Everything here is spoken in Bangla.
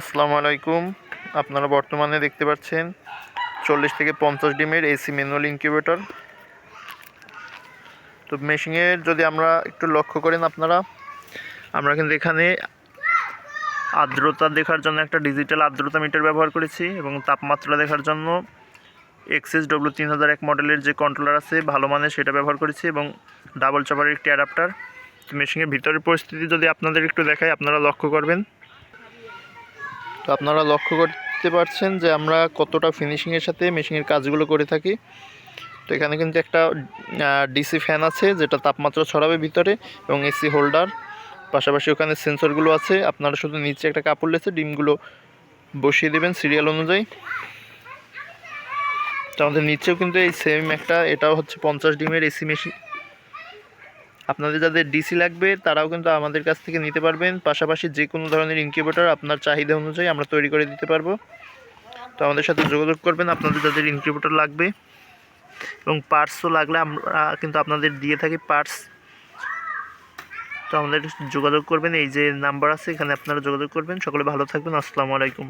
আসসালামু আলাইকুম। আপনারা বর্তমানে দেখতে পাচ্ছেন চল্লিশ থেকে পঞ্চাশ ডিমের এসি ম্যানুয়াল ইনকিউবেটর। তো মেশিনের যদি আমরা একটু লক্ষ্য করেন আপনারা, আমরা কিন্তু এখানে আর্দ্রতা দেখার জন্য একটা ডিজিটাল আর্দ্রতা মিটার ব্যবহার করেছি এবং তাপমাত্রা দেখার জন্য এক্সএস ডব্লিউ তিন হাজার এক মডেলের যে কন্ট্রোলার আছে, ভালো মানের সেটা ব্যবহার করেছি এবং ডাবল চাপারের একটি অ্যাডাপ্টার মেশিনের ভিতরের পরিস্থিতি যদি আপনাদের একটু দেখায় আপনারা লক্ষ্য করবেন তো আপনারা লক্ষ্য করতে পারছেন যে আমরা কতটা ফিনিশিংয়ের সাথে মেশিনের কাজগুলো করে থাকি। তো এখানে কিন্তু একটা ডিসি ফ্যান আছে, যেটা তাপমাত্রা ছড়াবে ভিতরে, এবং এসি হোল্ডার পাশাপাশি ওখানে সেন্সরগুলো আছে, আপনারা শুধু নিচে একটা কাপড় লেছে ডিমগুলো বসিয়ে দেবেন সিরিয়াল অনুযায়ী। তো আমাদের নিচেও কিন্তু এই সেম একটা, এটাও হচ্ছে পঞ্চাশ ডিমের এসি মেশিন আপনাদের যাদের ডিসি লাগবে, তারাও কিন্তু আমাদের কাছ থেকে নিতে পারবেন। পাশাপাশি যে কোনো ধরনের ইনকিউবেটর আপনার চাহিদা অনুযায়ী আমরা তৈরি করে দিতে পারব। তো আমাদের সাথে যোগাযোগ করবেন, আপনাদের যাদের ইনকিউবেটর লাগবে। এবং পার্টসও লাগলে আমরা কিন্তু আপনাদের দিয়ে থাকি পার্টস তো আমাদের যোগাযোগ করবেন, এই যে নাম্বার আছে, এখানে আপনারা যোগাযোগ করবেন। সকলে ভালো থাকবেন, আসসালামু আলাইকুম।